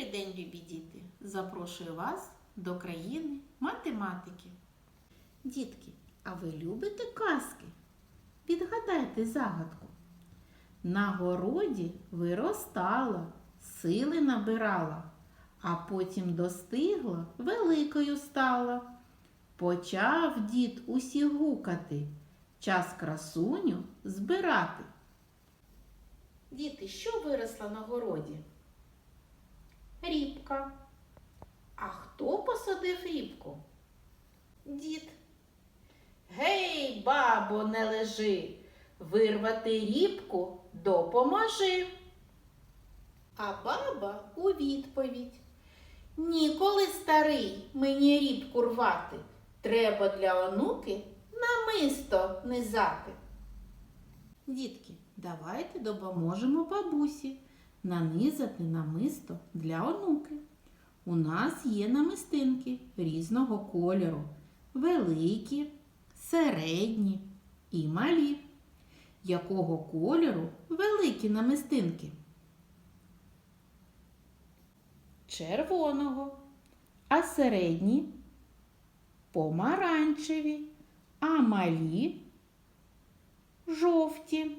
Добрий день, любі діти! Запрошую вас до країни математики. Дітки, а ви любите казки? Відгадайте загадку. На городі виростала, сили набирала, а потім достигла, великою стала. Почав дід усі гукати, час красуню збирати. Діти, що виросла на городі? Рібка. А хто посадив рібку? Дід. Гей, бабо, не лежи, вирвати рібку допоможи. А баба у відповідь. Ніколи старий мені рібку рвати. Треба для онуки намисто низати. Дітки, давайте допоможемо бабусі нанизати намисто для онуки. У нас є намистинки різного кольору, великі, середні і малі. Якого кольору великі намистинки? Червоного, а середні помаранчеві, а малі жовті.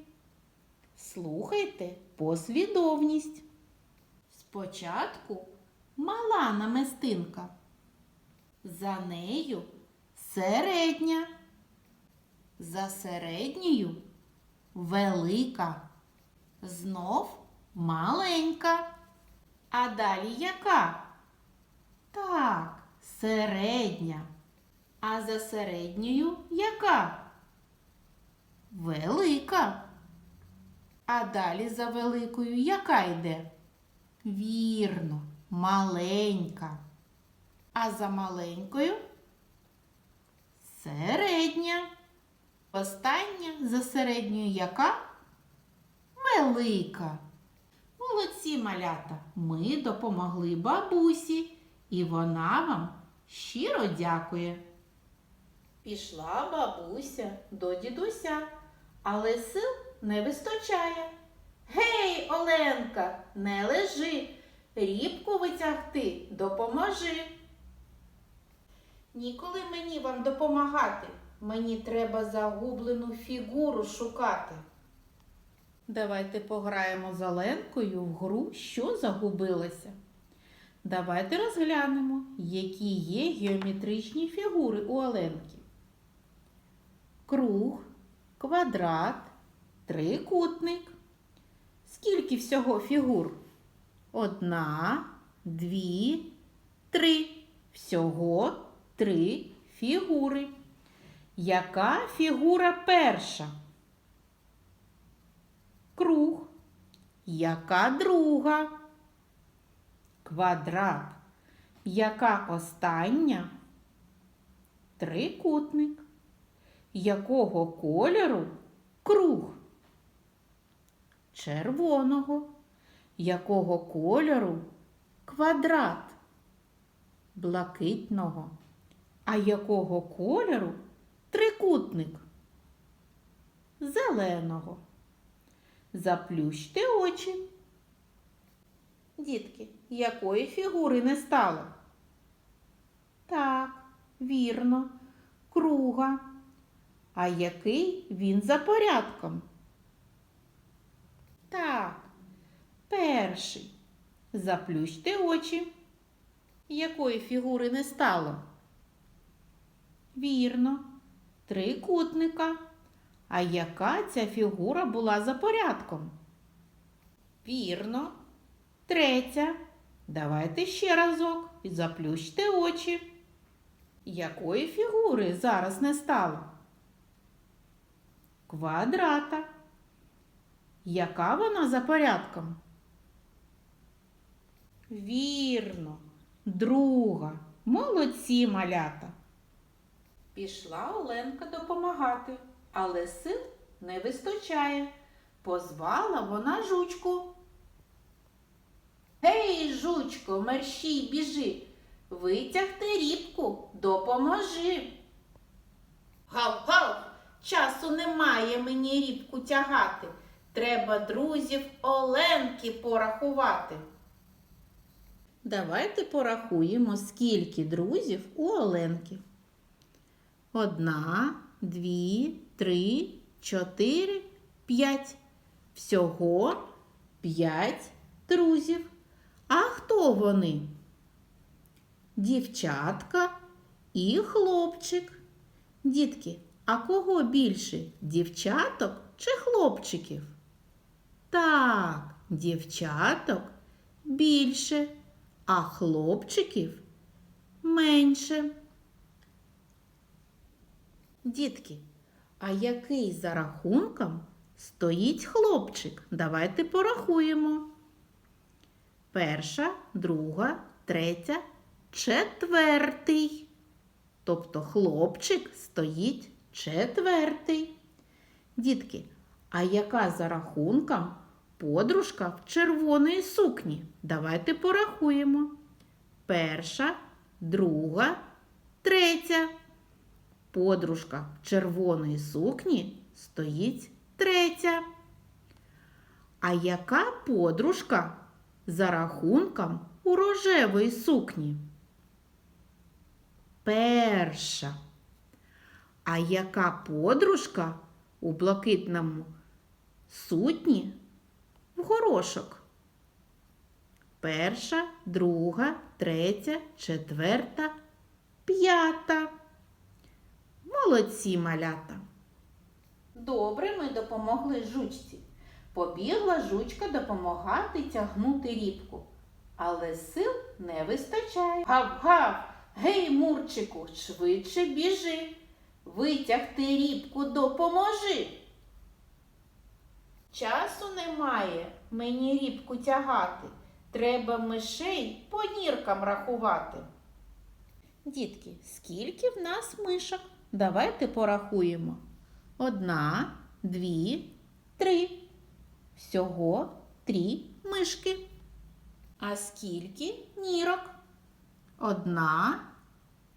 Слухайте послідовність. Спочатку мала намистинка. За нею середня. За середньою велика. Знов маленька. А далі яка? Так, середня. А за середньою яка? Велика. А далі за великою яка йде? Вірно, маленька. А за маленькою середня. Остання за середньою яка? Велика. Молодці малята, ми допомогли бабусі, і вона вам щиро дякує. Пішла бабуся до дідуся, але сил не вистачає. Гей, Оленка, не лежи, рібку витягти допоможи. Ніколи мені вам допомагати. Мені треба загублену фігуру шукати. Давайте пограємо з Оленкою в гру, що загубилося. Давайте розглянемо, які є геометричні фігури у Оленки. Круг, квадрат, трикутник. Скільки всього фігур? Одна, дві, три. Всього три фігури. Яка фігура перша? Круг. Яка друга? Квадрат. Яка остання? Трикутник. Якого кольору круг? Червоного. Якого кольору квадрат? Блакитного. А якого кольору трикутник? Зеленого. Заплющте очі. Дітки, якої фігури не стало? Так, вірно, круга. А який він за порядком? Так, перший. Заплющте очі. Якої фігури не стало? Вірно, трикутника. А яка ця фігура була за порядком? Вірно, третя. Давайте ще разок і заплющте очі. Якої фігури зараз не стало? Квадрата. Яка вона за порядком? Вірно, друга. Молодці малята. Пішла Оленка допомагати, але сил не вистачає. Позвала вона жучку. Гей, жучко, мерщій біжи, витягти рібку, допоможи. Гав-гав, часу немає мені рібку тягати. Треба друзів Оленки порахувати. Давайте порахуємо, скільки друзів у Оленки. Одна, дві, три, чотири, п'ять. Всього п'ять друзів. А хто вони? Дівчатка і хлопчик. Дітки, а кого більше? Дівчаток чи хлопчиків? Так, дівчаток більше, а хлопчиків менше. Дітки, а який за рахунком стоїть хлопчик? Давайте порахуємо. Перша, друга, третя, четвертий. Тобто хлопчик стоїть четвертий. Дітки, а яка за рахунком подружка в червоної сукні? Давайте порахуємо. Перша, друга, третя. Подружка в червоної сукні стоїть третя. А яка подружка за рахунком у рожевої сукні? Перша. А яка подружка у блакитному сутні в горошок? Перша, друга, третя, четверта, п'ята. Молодці малята. Добре ми допомогли жучці. Побігла жучка допомагати тягнути рібку. Але сил не вистачає. Гав-гав! Гей, Мурчику, швидше біжи. Витягти рібку допоможи. Часу немає мені рібку тягати. Треба мишей по ніркам рахувати. Дітки, скільки в нас мишок? Давайте порахуємо. Одна, дві, три. Всього три мишки. А скільки нірок? Одна,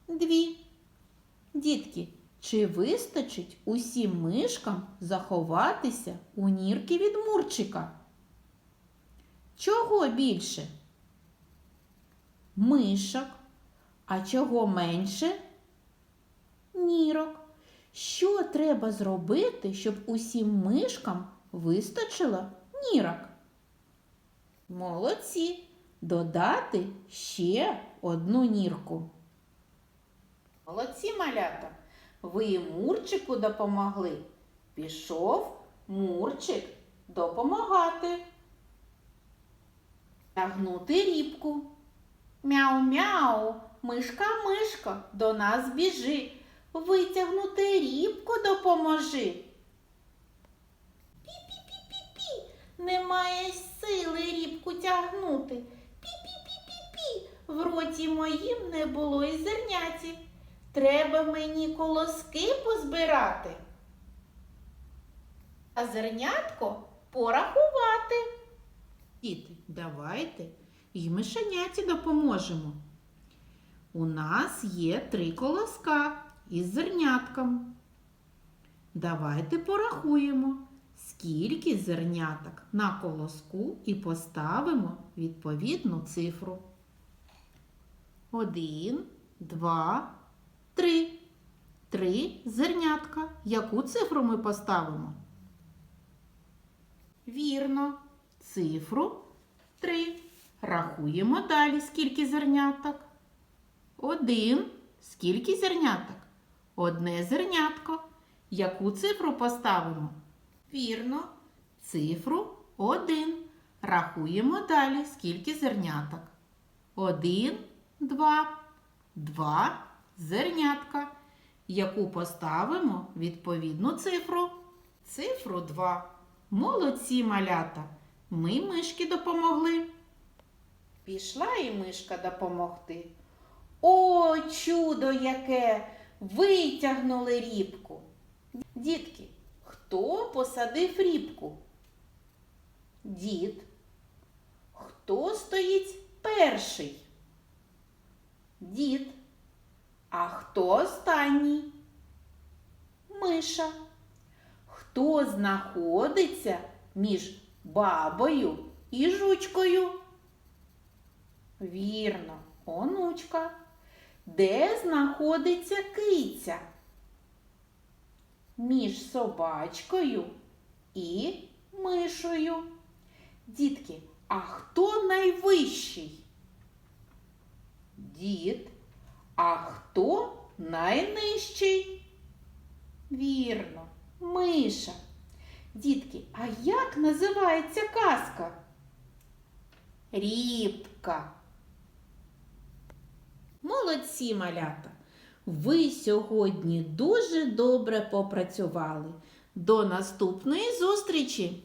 дві. Дітки, чи вистачить усім мишкам заховатися у нірки від Мурчика? Чого більше? Мишок. А чого менше? Нірок. Що треба зробити, щоб усім мишкам вистачило нірок? Молодці! Додати ще одну нірку. Молодці малята! Ви Мурчику допомогли. Пішов Мурчик допомагати. Тягнути рібку. Мяу-мяу, мишка-мишка, до нас біжи. Витягнути рібку допоможи. Пі-пі-пі-пі-пі, немає сили рібку тягнути. Пі-пі-пі-пі-пі, в роті моїм не було й зерняті. Треба мені колоски позбирати. А зернятко порахувати. Діти, давайте і мишеняті допоможемо. У нас є три колоска із зернятком. Давайте порахуємо, скільки зерняток на колоску і поставимо відповідну цифру. Один, два, три. Три зернятка. Яку цифру ми поставимо? Вірно, цифру три. Рахуємо далі, скільки зерняток. Один. Скільки зерняток? Одне зернятко. Яку цифру поставимо? Вірно, цифру один. Рахуємо далі, скільки зерняток. Один, два, два зернятка. Яку поставимо відповідну цифру? Цифру 2. Молодці малята. Ми мишки допомогли. Пішла і мишка допомогти. О, чудо яке! Витягнули рібку. Дітки, хто посадив рібку? Дід. Хто стоїть перший? Дід. А хто останній? Миша. Хто знаходиться між бабою і жучкою? Вірно, онучка. Де знаходиться киця? Між собачкою і мишою. Дітки, а хто найвищий? Дід. А хто найнижчий? Вірно, миша. Дітки, а як називається казка? Рібка. Молодці, малята! Ви сьогодні дуже добре попрацювали. До наступної зустрічі!